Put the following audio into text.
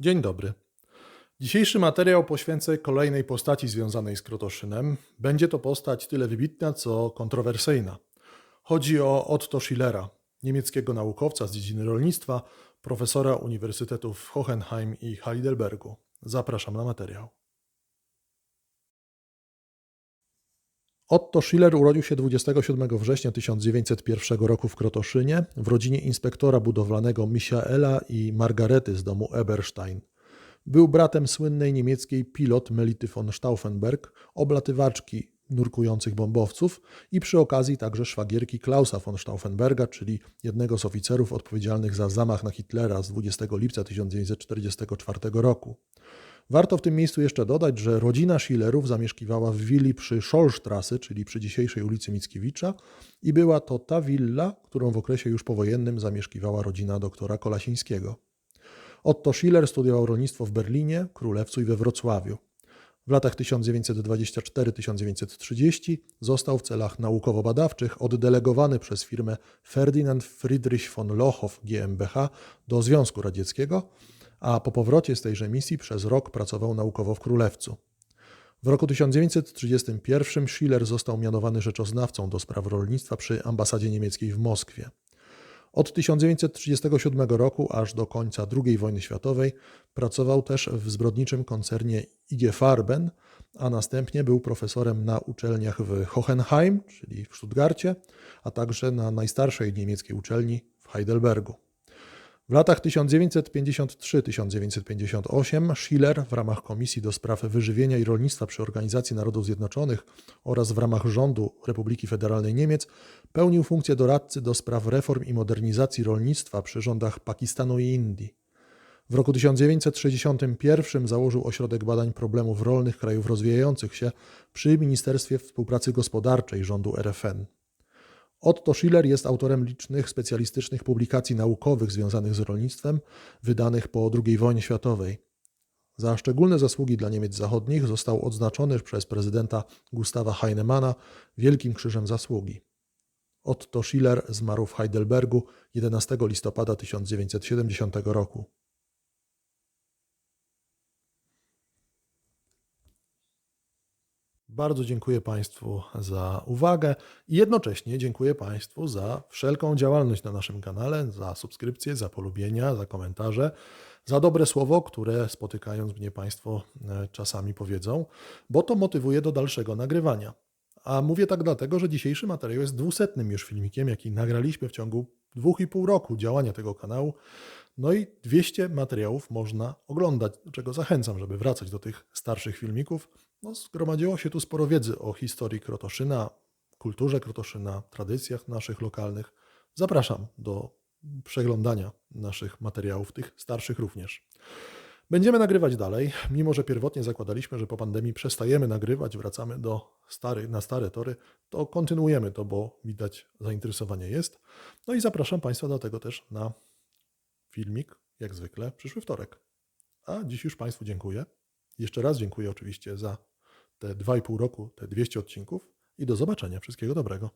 Dzień dobry. Dzisiejszy materiał poświęcę kolejnej postaci związanej z Krotoszynem. Będzie to postać tyle wybitna, co kontrowersyjna. Chodzi o Otto Schillera, niemieckiego naukowca z dziedziny rolnictwa, profesora uniwersytetów w Hohenheim i Heidelbergu. Zapraszam na materiał. Otto Schiller urodził się 27 września 1901 roku w Krotoszynie w rodzinie inspektora budowlanego Michaela i Margarety z domu Eberstein. Był bratem słynnej niemieckiej pilot Melity von Stauffenberg, oblatywaczki nurkujących bombowców i przy okazji także szwagierki Klausa von Stauffenberga, czyli jednego z oficerów odpowiedzialnych za zamach na Hitlera z 20 lipca 1944 roku. Warto w tym miejscu jeszcze dodać, że rodzina Schillerów zamieszkiwała w willi przy Schollstrasse, czyli przy dzisiejszej ulicy Mickiewicza i była to ta willa, którą w okresie już powojennym zamieszkiwała rodzina doktora Kolasińskiego. Otto Schiller studiował rolnictwo w Berlinie, Królewcu i we Wrocławiu. W latach 1924-1930 został w celach naukowo-badawczych oddelegowany przez firmę Ferdinand Friedrich von Lochow GmbH do Związku Radzieckiego, a po powrocie z tejże misji przez rok pracował naukowo w Królewcu. W roku 1931 Schiller został mianowany rzeczoznawcą do spraw rolnictwa przy ambasadzie niemieckiej w Moskwie. Od 1937 roku aż do końca II wojny światowej pracował też w zbrodniczym koncernie IG Farben, a następnie był profesorem na uczelniach w Hohenheim, czyli w Stuttgarcie, a także na najstarszej niemieckiej uczelni w Heidelbergu. W latach 1953-1958 Schiller w ramach Komisji do Spraw Wyżywienia i Rolnictwa przy Organizacji Narodów Zjednoczonych oraz w ramach rządu Republiki Federalnej Niemiec pełnił funkcję doradcy do spraw reform i modernizacji rolnictwa przy rządach Pakistanu i Indii. W roku 1961 założył Ośrodek Badań Problemów Rolnych Krajów Rozwijających się przy Ministerstwie Współpracy Gospodarczej rządu RFN. Otto Schiller jest autorem licznych specjalistycznych publikacji naukowych związanych z rolnictwem, wydanych po II wojnie światowej. Za szczególne zasługi dla Niemiec Zachodnich został odznaczony przez prezydenta Gustawa Heinemana Wielkim Krzyżem Zasługi. Otto Schiller zmarł w Heidelbergu 11 listopada 1970 roku. Bardzo dziękuję Państwu za uwagę i jednocześnie dziękuję Państwu za wszelką działalność na naszym kanale, za subskrypcję, za polubienia, za komentarze, za dobre słowo, które spotykając mnie Państwo e, czasami powiedzą, bo to motywuje do dalszego nagrywania. A mówię tak dlatego, że dzisiejszy materiał jest dwusetnym już filmikiem, jaki nagraliśmy w ciągu dwóch i pół roku działania tego kanału. No i 200 materiałów można oglądać, do czego zachęcam, żeby wracać do tych starszych filmików. No, zgromadziło się tu sporo wiedzy o historii Krotoszyna, kulturze Krotoszyna, tradycjach naszych lokalnych. Zapraszam do przeglądania naszych materiałów, tych starszych również. Będziemy nagrywać dalej, mimo że pierwotnie zakładaliśmy, że po pandemii przestajemy nagrywać, wracamy do stary, na stare tory, to kontynuujemy to, bo widać zainteresowanie jest. No i zapraszam Państwa dlatego też na filmik, jak zwykle, przyszły wtorek. A dziś już Państwu dziękuję. Jeszcze raz dziękuję oczywiście za te 2,5 roku, te 200 odcinków i do zobaczenia. Wszystkiego dobrego.